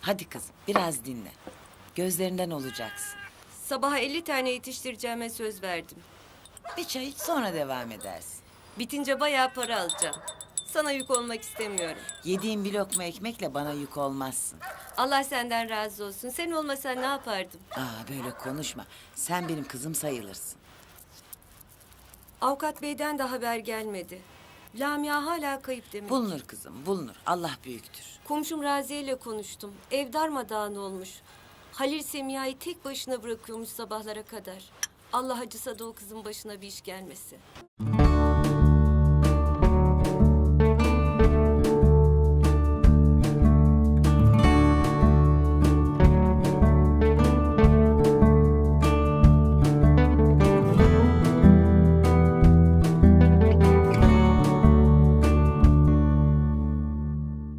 Hadi kızım biraz dinle. Gözlerinden olacaksın. Sabaha 50 tane yetiştireceğime söz verdim. Bir çay iç sonra devam edersin. Bitince bayağı para alacağım. Sana yük olmak istemiyorum. Yediğin bir lokma ekmekle bana yük olmazsın. Allah senden razı olsun. Sen olmasan ne yapardım? Aa böyle konuşma. Sen benim kızım sayılırsın. Avukat beyden de haber gelmedi. Lamia hala kayıp demek. Bulunur kızım bulunur. Allah büyüktür. Komşum Raziye ile konuştum. Ev darmadağın olmuş. Halil Semiha'yı tek başına bırakıyormuş sabahlara kadar. Allah acısa da o kızın başına bir iş gelmesi.